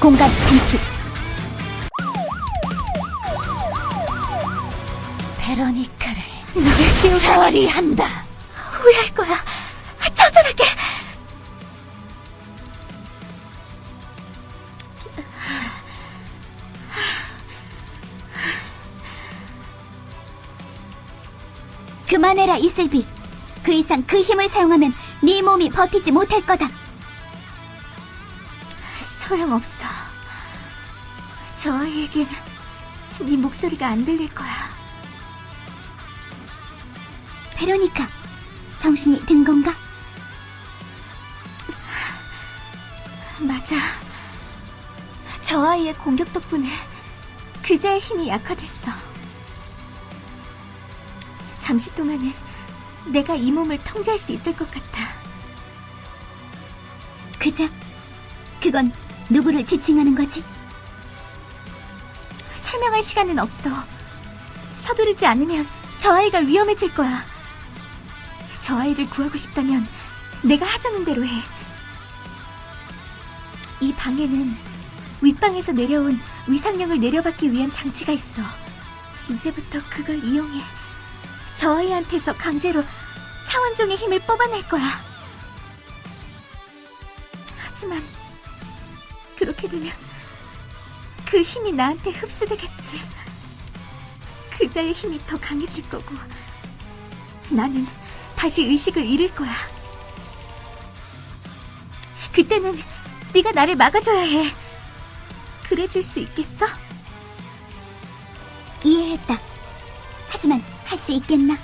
공간 단축 베로니카를 너를 처리한다 후회할 거야. 처절하게. 그만해라 이슬비 그 이상 그 힘을 사용하면 네 몸이 버티지 못할 거다 소용없어. 저 아이에겐 네 목소리가 안 들릴 거야. 베로니카 정신이 든 건가? 맞아. 저 아이의 공격 덕분에 그자의 힘이 약화됐어. 잠시 동안은 내가 이 몸을 통제할 수 있을 것 같아. 그자 그건 누구를 지칭하는 거지? 설명할 시간은 없어. 서두르지 않으면 저 아이가 위험해질 거야. 저 아이를 구하고 싶다면 내가 하자는 대로 해. 이 방에는 윗방에서 내려온 위상령을 내려받기 위한 장치가 있어. 이제부터 그걸 이용해 저 아이한테서 강제로 차원종의 힘을 뽑아낼 거야. 하지만 그렇게 되면 그 힘이 나한테 흡수되겠지. 그자의 힘이 더 강해질 거고 나는 다시 의식을 잃을 거야. 그때는 네가 나를 막아줘야 해. 그래줄 수 있겠어? 이해했다 하지만 할 수 있겠나?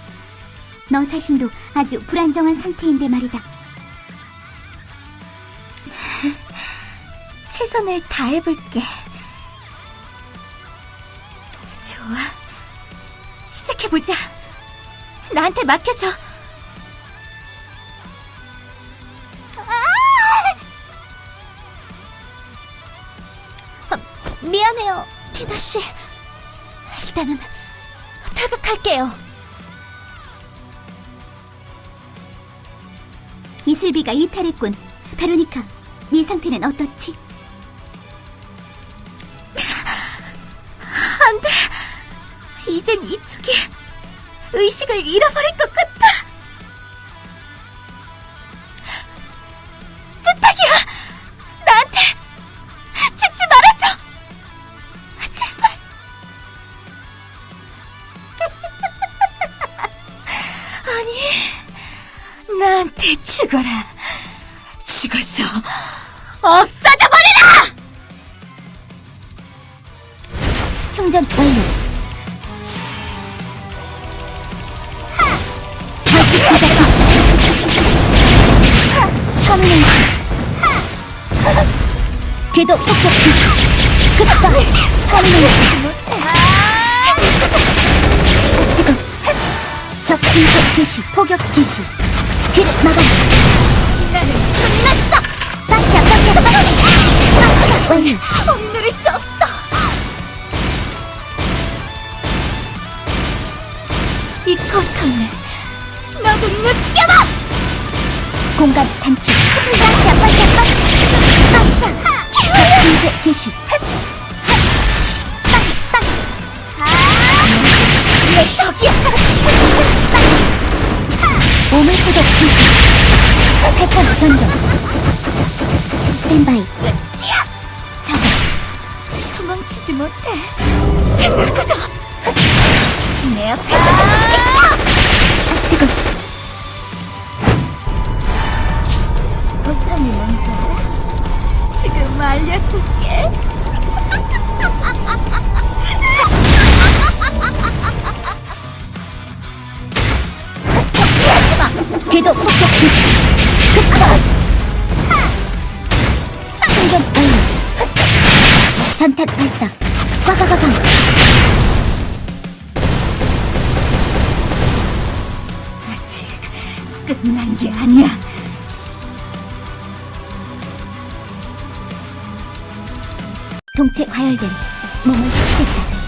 너 자신도 아주 불안정한 상태인데 말이다 최선을 다해볼게. 좋아. 시작해보자. 나한테 맡겨줘. 미안해요 티나 씨 일단은 퇴각할게요 이슬비가 이탈했군 베로니카 네 상태는 어떻지? 이젠 이쪽이 의식을 잃어버릴 것 같아. 부탁이야. 나한테 죽지 말아줘. 제발. 아니, 나한테 죽어라. 죽어서 없어져 버리라! 충전 완료 궤도 폭격 개시 급파 터미네이트 뜨거 적 분석 개시 포격 개시. 귀를 막아라 나는 끝났어! 빠시야 빠시야 빠시 빠시야 완료 헛누를 수 없어! 이 고통을 너도 느껴봐! 공간 단축. 빠시야 빠시야 빠시 빠시야 적 분석 개시 내 적이야! 몸을 소독 개시 패턴 변경 스탠바이! 적어 도망치지 못해. 누구도 내 앞에서 아! 뜨거 알려줄게. 궤도 폭격 개시 급파 충전 완료. 전탄 발사. 꽉꽉꽉꽉 아직 끝난 게 아니야. 동체 과열된 몸을 식히겠다